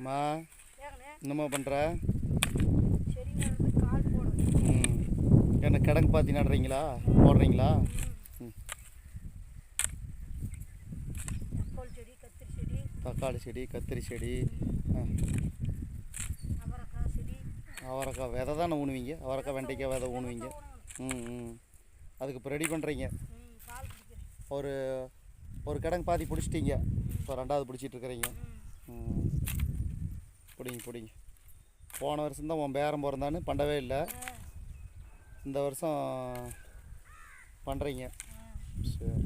அம்மா என்னம்மா பண்ணுற ம். என்ன கிடங்கு பாத்தி நடுறீங்களா? போடுறீங்களா? தக்காளி செடி கத்திரி செடி. அவரைக்காய் விதை தானே ஊனுவீங்க? அவரைக்காய் வெண்டைக்காய் விதை ஊனுவீங்க. ம் ம். அதுக்கு இப்போ ரெடி பண்ணுறீங்க ஒரு ஒரு கிடங்கு பாதி பிடிச்சிட்டீங்க. இப்போ ரெண்டாவது பிடிச்சிட்டு இருக்கிறீங்க. ம். பிடிங்க பிடிங்க. போன வருஷம் தான் உன் பேரம் பிறந்தான்னு பண்ணவே இல்லை. இந்த வருஷம் பண்ணுறீங்க சரி.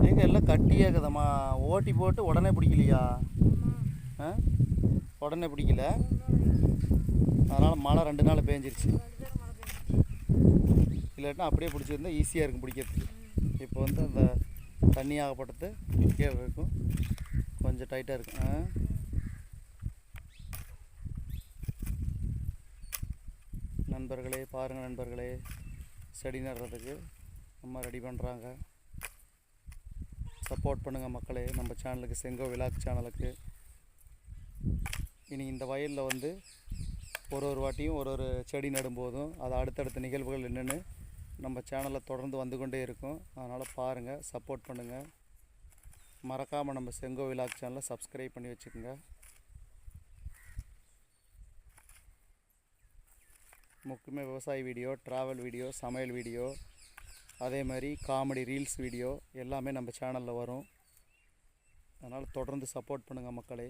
எல்லாம் எல்லாம் கட்டியாக்குதம்மா ஓட்டி போட்டு உடனே பிடிக்கலையா? ஆ? உடனே பிடிக்கல? அதனால் மழை ரெண்டு நாள் பேஞ்சிருச்சு. இல்லாட்டினா அப்படியே பிடிச்சிருந்தா ஈஸியாக இருக்கும் பிடிக்கிறதுக்கு. இப்போ வந்து அந்த தண்ணி ஆகப்பட்டது கீழே இருக்கும். கொஞ்சம் டைட்டாக இருக்கும். நண்பர்களே பாருங்கள் நண்பர்களே செடி நடுறதுக்கு அம்மா ரெடி பண்ணுறாங்க சப்போர்ட் பண்ணுங்கள் மக்களே நம்ம சேனலுக்கு செங்கோ விலாக் சேனலுக்கு இனி இந்த வயலில் வந்து ஒரு ஒரு வாட்டியும் ஒரு ஒரு செடி நடும்போதும் அது அடுத்தடுத்த நிகழ்வுகள் என்னென்னு நம்ம சேனலில் தொடர்ந்து வந்து கொண்டே இருக்கும். அதனால் பாருங்கள் சப்போர்ட் பண்ணுங்கள் மறக்காமல் நம்ம செங்கோ விலாக் சேனலை சப்ஸ்கிரைப் பண்ணி வச்சுக்கோங்க. முக்கியமாக விவசாய வீடியோ ட்ராவல் வீடியோ சமையல் வீடியோ அதே மாதிரி காமெடி ரீல்ஸ் வீடியோ எல்லாமே நம்ம சேனலில் வரும். அதனால் தொடர்ந்து சப்போர்ட் பண்ணுங்கள் மக்களே.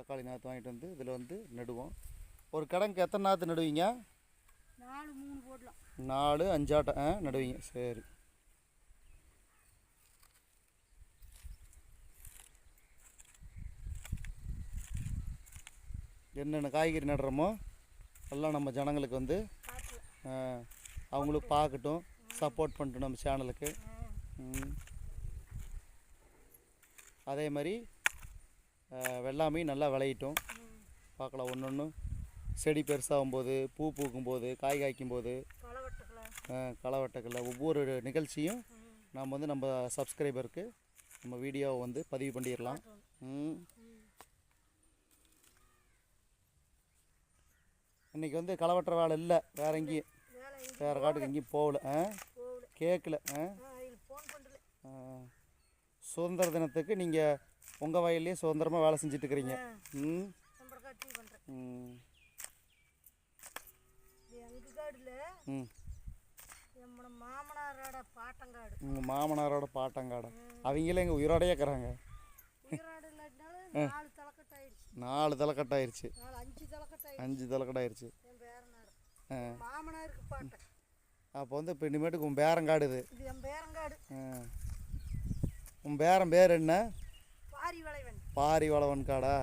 தக்காளி நாற்று வாங்கிட்டு வந்து இதில் வந்து நடுவோம். ஒரு கிடங்கு எத்தனை நாற்று நடுவீங்க? நாலு மூணு போடலாம். நாலு அஞ்சாட்டம் ஆ நடுவீங்க. சரி. என்னென்ன காய்கறி நடுறோமோ எல்லாம் நம்ம ஜனங்களுக்கு வந்து அவங்களும் பார்க்கட்டும் சப்போர்ட் பண்ணட்டும் நம்ம சேனலுக்கு. அதே மாதிரி வெள்ளாமையும் நல்லா விளையட்டும். பார்க்கலாம் ஒன்று ஒன்று செடி பெருசாகும்போது பூ பூக்கும்போது காய் காய்க்கும்போது வெட்டக்கல ஒவ்வொரு நிகழ்ச்சியும் நாம் வந்து நம்ம சப்ஸ்கிரைபருக்கு நம்ம வீடியோவை வந்து பதிவு பண்ணிடலாம். இன்றைக்கி வந்து களை வெட்டுற வேலை இல்லை. வேற எங்கேயும். வேறு காட்டுக்கு எங்கேயும் போகல. ஆ? கேட்கல ஆ. சுதந்திர தினத்துக்கு நீங்கள் உங்கள் வயல்லையே சுதந்திரமாக வேலை செஞ்சுட்டு இருக்கிறீங்க ம். ம். ம். மாமனாரோட பாட்டங்காடு. உங்கள் மாமனாரோட பாட்டங்காடை. அவங்களே எங்கள் உயிரோடையே இருக்கிறாங்க. நாலு தலைக்கட்டு ஆயிடுச்சு நாலு தலைக்கட்டாயிருச்சு. அஞ்சு தலைக்கட்டு ஆயிடுச்சு அஞ்சு தலைக்கட்டாயிருச்சு அப்போ வந்து இப்போ இனிமேட்டுக்கு உன் பேரங்காடு இது. உன் பேரன் பேர் என்ன? பாரி வளைவன் காடா?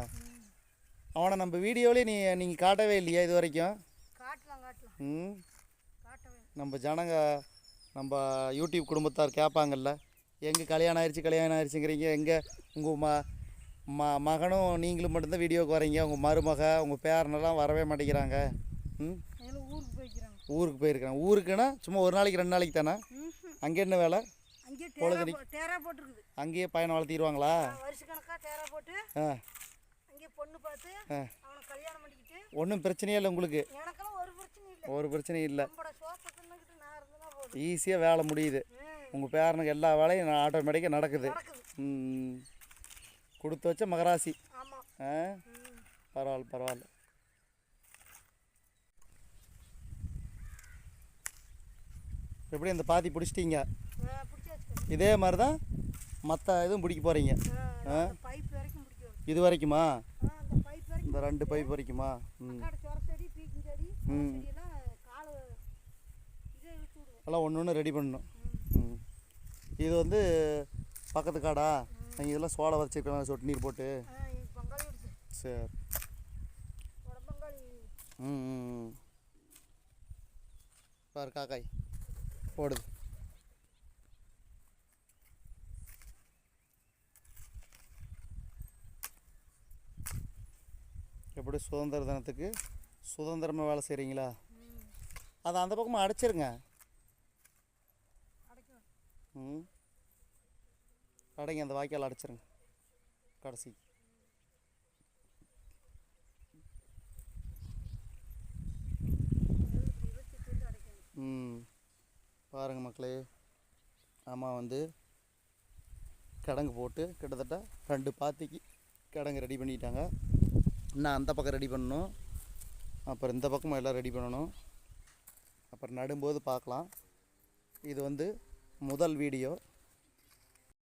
அவனை நம்ம வீடியோவிலே நீ நீங்கள் காட்டவே இல்லையா இது வரைக்கும் ம்? நம்ம ஜனங்க நம்ம யூடியூப் குடும்பத்தார் கேட்பாங்கல்ல எங்கே கல்யாணம் ஆயிடுச்சு கல்யாணம் ஆயிடுச்சுங்கிறீங்க எங்கே உங்கள் ம ம மகனும் நீங்களும் மட்டும்தான் வீடியோவுக்கு வரீங்க. உங்கள் மருமக உங்கள் பேரனெல்லாம் வரவே மாட்டேங்கிறாங்க. ம்? ஊருக்கு போய்க்கிறாங்க. ஊருக்கு போயிருக்காங்க ஊருக்குன்னா சும்மா ஒரு நாளைக்கு ரெண்டு நாளைக்கு தானே? அங்கே என்ன வேலை? அங்கேயே டேரா போ- டேரா போட்டிருக்குது. அங்கேயே பையனை வளர்த்திடுவாங்களா வருஷ கணக்காக டேரா போட்டு ஆ. அங்கேயே பொண்ணு பார்த்து ஆ. அவனை கல்யாணம் பண்ணிக்கிட்டு ஒன்றும் பிரச்சனையே இல்லை உங்களுக்கு? எனக்கெல்லாம் ஒரு பிரச்சனையும் இல்லை. ஒரு ஈஸியாக வேலை முடியுது. உங்கள் பேரனுக்கு எல்லா வேலையும் ஆட்டோமேட்டிக்காக நடக்குது. கொடுத்து வச்ச மகராசி. ஆ? பரவாயில்ல பரவாயில்ல. எப்படி இந்த பாத்தி பிடிச்சிட்டீங்க? இதே மாதிரி தான் மற்ற இதுவும் பிடிக்க போகிறீங்க ஆ இது வரைக்குமா? இந்த ரெண்டு பைப் வரைக்குமா? ம். ம். எல்லாம் ஒன்று ஒன்று ரெடி பண்ணணும். ம். இது வந்து பக்கத்து காடா? நீங்கள் இதெல்லாம் சோளை வச்சுருக்கலாம் சொட்டு நீர் போட்டு. சரி. ம் ம், ம். பாரு காக்காய். ஓடுது எப்படி சுதந்திர தினத்துக்கு சுதந்திரமாக வேலை செய்கிறீங்களா அதை அந்த பக்கமாக அடைச்சிருங்க. ம். அடைங்க அந்த வாய்க்கால் அடைச்சிருங்க. கடைசி. ம். பாருங்கள் மக்களே அம்மா வந்து கிடங்கு போட்டு கிட்டத்தட்ட ரெண்டு பாத்திக்கு கிடங்கு ரெடி பண்ணிட்டாங்க. இன்னும் அந்த பக்கம் ரெடி பண்ணணும். அப்புறம் இந்த பக்கமும் எல்லாம் ரெடி பண்ணணும். அப்புறம் நடும்போது பார்க்கலாம். இது வந்து முதல் வீடியோ